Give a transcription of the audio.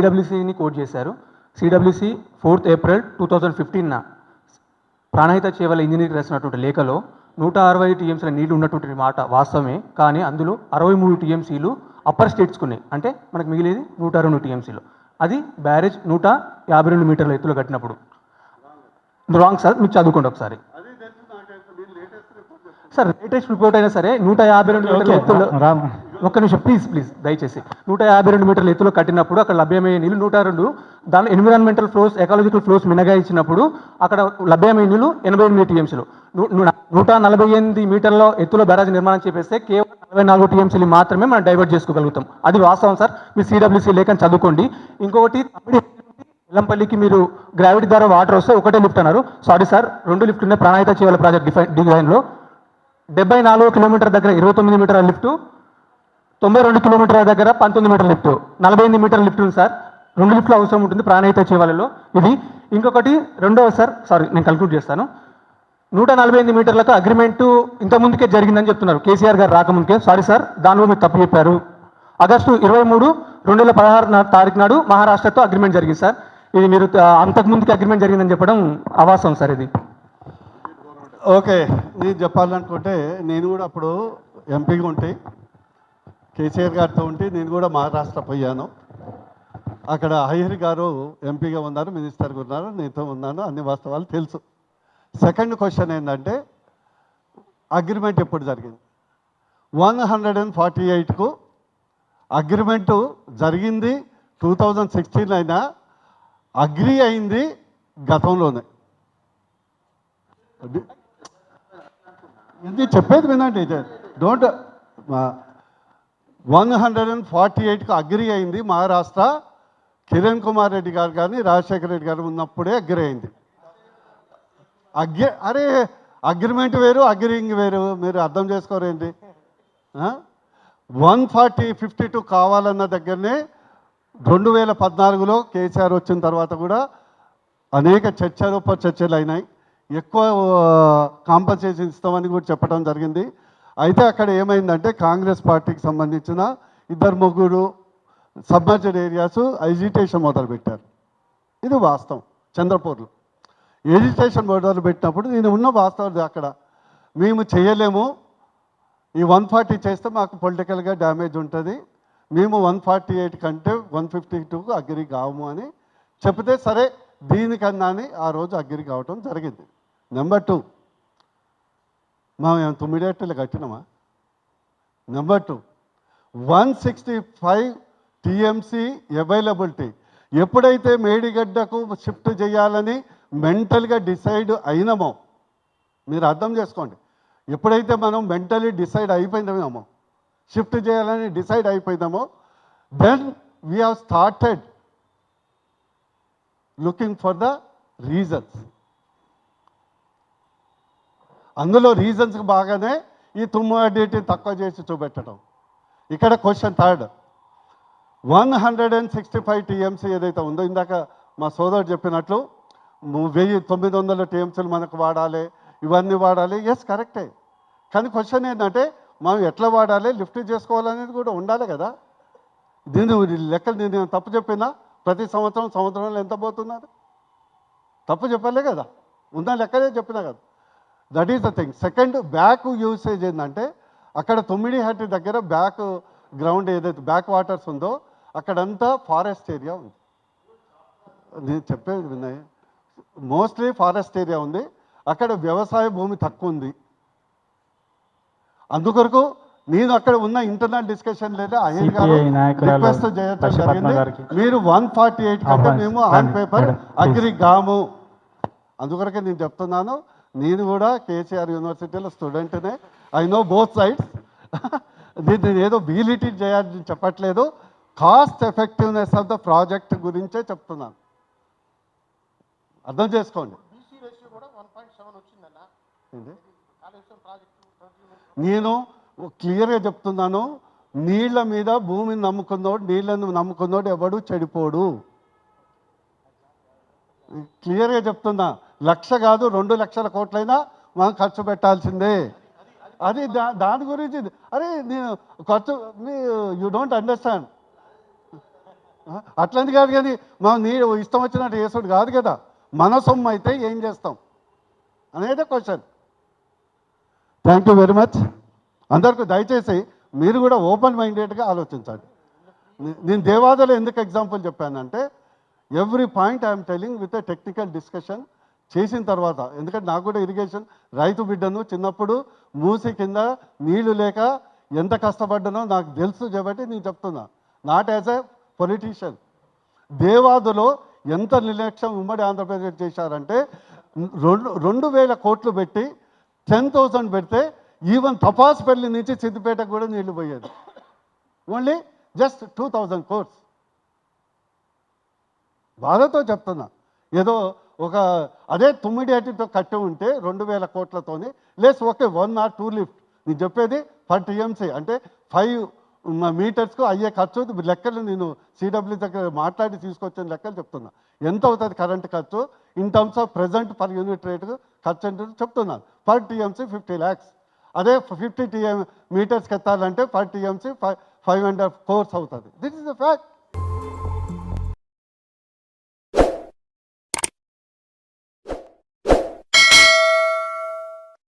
సిడబ్ల్యూసీని quote చేశారు. CWC fourth April two thousand ఫిఫ్టీన్న Pranahita Chevella engineering రాసినటువంటి లేఖలో నూట అరవై టీఎంసీల నీళ్ళు ఉన్నటువంటి మాట వాస్తవమే కానీ అందులో అరవై మూడు టీఎంసీలు అప్పర్ స్టేట్స్కున్నాయి అంటే మనకు మిగిలేది నూట రెండు టీఎంసీలు. అది బ్యారేజ్ నూట యాభై రెండు మీటర్ల ఎత్తులో కట్టినప్పుడు. రాంగ్ సార్ మీరు చదువుకోండి ఒకసారి. సార్ లేటెస్ట్ రిపోర్ట్ అయినా సరే నూట యాభై రెండు మీటర్ల ఎత్తులో రామ్ ఒక్క నిమిషం ప్లీజ్ ప్లీజ్ దయచేసి. నూట యాభై రెండు మీటర్ల ఎత్తులో కట్టినప్పుడు అక్కడ లభ్యమయ్యే నీళ్ళు నూట రెండు దాని ఎన్విరాన్మెంటల్ ఫ్లోస్ ఎకాలజికల్ ఫ్లోస్ మినగాయించినప్పుడు అక్కడ లభ్యమయ్యే నీళ్ళు ఎనభై ఎనిమిది టీఎంసీలు. నూట నలభై ఎనిమిది మీటర్ల ఎత్తులో బ్యారాజ్ నిర్మాణం చేపేస్తే కేవలం నలభై నాలుగు టీఎంసీలు మాత్రమే మనం డైవర్ట్ చేసుకోగలుగుతాం. అది వాస్తవం సార్. మీరు సిడబ్ల్యూసీ లేఖను చదువుకోండి. ఇంకొకటి తమిడి మీరు గ్రావిటీ ద్వారా వాటర్ వస్తే ఒకటే లిఫ్ట్ అన్నారు. Sorry sir. రెండు లిఫ్ట్ ఉన్నాయి. ప్రాణాయిత చేయాలి ప్రాజెక్ట్ డిఫైన్ డిజైన్లో. డెబ్బై నాలుగు కిలోమీటర్ దగ్గర ఇరవై తొమ్మిది మీటర్ల లిఫ్ట్. తొంభై రెండు కిలోమీటర్ల దగ్గర పంతొమ్మిది మీటర్ లిఫ్ట్. నలభై ఎనిమిది మీటర్ లిఫ్ట్ ఉంది సార్. రెండు లిఫ్ట్లు అవసరం ఉంటుంది ప్రాణహిత చేవాలలో. ఇది ఇంకొకటి రెండవ సార్ సారీ నేను కన్క్లూడ్ చేస్తాను. నూట నలభై ఎనిమిది మీటర్లకు అగ్రిమెంట్ ఇంతకుముందుకే జరిగిందని చెప్తున్నారు. కేసీఆర్ గారు రాకముందుకే. సారీ సార్ దానిలో మీరు తప్పు చెప్పారు. ఆగస్టు ఇరవై మూడు రెండు వేల పదహారు తారీఖు నాడు మహారాష్ట్రతో అగ్రిమెంట్ జరిగింది సార్. ఇది మీరు అంతకుముందుకి అంతకు అగ్రిమెంట్ జరిగిందని చెప్పడం అవాసం సార్ ఇది. ఓకే నేను చెప్పాలనుకుంటే నేను కూడా అప్పుడు ఎంపీగా ఉంటే కేసీఆర్ గారితో ఉంటే నేను కూడా మహారాష్ట్ర పోయాను. అక్కడ అయ్యర్ గారు ఎంపీగా ఉన్నారు మినిస్టర్గా ఉన్నారు నేనుతో ఉన్నాను అన్ని వాస్తవాలు తెలుసు. సెకండ్ క్వశ్చన్ ఏంటంటే అగ్రిమెంట్ ఎప్పుడు జరిగింది? వన్ హండ్రెడ్ అండ్ ఫార్టీ ఎయిట్కు అగ్రిమెంటు జరిగింది టూ థౌజండ్ సిక్స్టీన్ అయినా అగ్రి అయింది గతంలోనే. ఇది చెప్పేది వినండి don't one hundred and forty ఎయిట్కి అగ్రి అయింది మహారాష్ట్ర. కిరణ్ కుమార్ రెడ్డి గారు కానీ రాజశేఖర రెడ్డి గారు ఉన్నప్పుడే అగ్రి అయింది. అగ్రి అరే అగ్రిమెంట్ వేరు అగ్రింగ్ వేరు మీరు అర్థం చేసుకోరేంటి? వన్ ఫార్టీ ఫిఫ్టీ టూ కావాలన్న దగ్గరనే రెండు వేల పద్నాలుగులో కేసీఆర్ వచ్చిన తర్వాత కూడా అనేక చర్చలు ఉప చర్చలు అయినాయి. ఎక్కువ కాంపన్సేషన్ ఇస్తామని కూడా చెప్పడం జరిగింది. అయితే అక్కడ ఏమైందంటే కాంగ్రెస్ పార్టీకి సంబంధించిన ఇద్దరు ముగ్గురు సబ్మర్జెడ్ ఏరియాస్ ఎజిటేషన్ మొదలుపెట్టారు. ఇది వాస్తవం. చంద్రపూర్లో. ఎజిటేషన్ మొదలు పెట్టినప్పుడు నేను ఉన్న వాస్తవం అక్కడ. మేము చేయలేము. ఈ వన్ ఫార్టీ చేస్తే మాకు పొలిటికల్గా డ్యామేజ్ ఉంటుంది. మేము వన్ ఫార్టీ ఎయిట్ కంటే వన్ ఫిఫ్టీ టూకు అగ్రి కాము అని చెప్తే సరే దీనికన్నా అని ఆ రోజు అగ్రి కావటం జరిగింది. నెంబర్ టూ మేము ఏటలు కట్టినామా? Number two one sixty five TMC availability ఎప్పుడైతే మేడిగడ్డకు షిఫ్ట్ చేయాలని మెంటల్గా డిసైడ్ అయినామో మీరు అర్థం చేసుకోండి. ఎప్పుడైతే మనం మెంటలీ డిసైడ్ అయిపోయినామో షిఫ్ట్ చేయాలని decide అయిపోయినామో then we have started looking for the reasons అందులో రీజన్స్ బాగానే ఈ తుమ్మడిటి తక్కువ చేసి చూపెట్టడం. ఇక్కడ question third one hundred and sixty five TMC ఏదైతే ఉందో ఇందాక మా సోదరుడు చెప్పినట్లు వెయ్యి తొమ్మిది వందల టీఎంసీలు మనకు వాడాలి ఇవన్నీ వాడాలి. ఎస్ కరెక్టే కానీ క్వశ్చన్ ఏంటంటే మనం ఎట్లా వాడాలి లిఫ్ట్ చేసుకోవాలనేది కూడా ఉండాలి కదా. దీని లెక్కలు నేను తప్పు చెప్పినా ప్రతి సంవత్సరం సంవత్సరంలో ఎంత పోతున్నారు? తప్పు చెప్పలే కదా. ఉన్న లెక్కలే చెప్పినా కదా. That is the thing second back usage ఏంటంటే అక్కడ తొమ్మిది హట్టి దగ్గర బ్యాక్ గ్రౌండ్ ఏదైతే బ్యాక్ వాటర్స్ ఉందో అక్కడంతా ఫారెస్ట్ ఏరియా ఉంది. నేను చెప్పేది విన్నాయి? మోస్ట్లీ ఫారెస్ట్ ఏరియా ఉంది. అక్కడ వ్యవసాయ భూమి తక్కువ ఉంది. అందుకొరకు నేను అక్కడ ఉన్న ఇంటర్నల్ డిస్కషన్ లేదా. అయ్యర్ గారు రిక్వెస్ట్ చేయటం. జరిగింది. మీరు వన్ ఫార్టీ ఎయిట్ కంటే. మేము ఆన్ పేపర్ అగ్రి కాము అందుకొరకే నేను చెప్తున్నాను. నేను కూడా కేసీఆర్ యూనివర్సిటీలో స్టూడెంట్నే. ఐ నో బోత్ సైడ్స్ నేను ఏదో బీలిటీ చేయాలని చెప్పట్లేదు. Cost effectiveness of the project గురించే చెప్తున్నాను. అర్థం చేసుకోండి? నేను క్లియర్గా చెప్తున్నాను. నీళ్ళ మీద భూమిని నమ్ముకున్నోడు నీళ్ళను నమ్ముకున్నోడు ఎవడు చెడిపోడు. క్లియర్గా చెప్తున్నా. లక్ష కాదు రెండు లక్షల కోట్లైనా మనం ఖర్చు పెట్టాల్సిందే. అది దా దాని గురించి అరే నేను ఖర్చు మీ యూ డోంట్ అండర్స్టాండ్ అట్లంది కాదు కానీ మనం నీ ఇష్టం వచ్చినట్టు చేసుడు కాదు కదా. మన సొమ్ము అయితే ఏం చేస్తాం? అనేది question thank you very much అందరికీ దయచేసి మీరు కూడా ఓపెన్ మైండెడ్గా ఆలోచించండి నేను దేవాదలో ఎందుకు ఎగ్జాంపుల్ చెప్పానంటే every point I'm telling with a technical discussion చేసిన తర్వాత ఎందుకంటే నాకు కూడా ఇరిగేషన్ రైతు బిడ్డను చిన్నప్పుడు మూసి కింద నీళ్ళు లేక ఎంత కష్టపడ్డానో నాకు తెలుసు కాబట్టి నేను చెప్తున్నా. నాట్ యాజ్ ఎ పొలిటీషియన్ దేవాదులో ఎంత నిర్లక్ష్యం ఉమ్మడి ఆంధ్రప్రదేశ్ చేశారంటే రెండు రెండు వేల కోట్లు పెట్టి టెన్ థౌసండ్ పెడితే ఈవెన్ తపాసుపల్లి నుంచి సిద్దిపేటకు కూడా నీళ్ళు పోయేది. Only just two thousand crores బాధతో చెప్తున్నా. ఏదో ఒక అదే తొమ్మిది అటితో కట్టి ఉంటే రెండు వేల కోట్లతోని Lay's okay one or two lift. నేను చెప్పేది పర్ టీఎంసీ అంటే ఫైవ్ మీటర్స్కు అయ్యే ఖర్చు లెక్కలు నేను సిడబ్ల్యూ దగ్గర మాట్లాడి తీసుకొచ్చిన లెక్కలు చెప్తున్నా. ఎంత అవుతుంది కరెంట్ ఖర్చు? In terms of present per unit rate ఖర్చు అంటే చెప్తున్నాను. Per TMC fifty lakhs. అదే ఫిఫ్టీ టీఎం మీటర్స్కి ఎత్తాలంటే per TMC five five hundred crores అవుతుంది. This is the fact.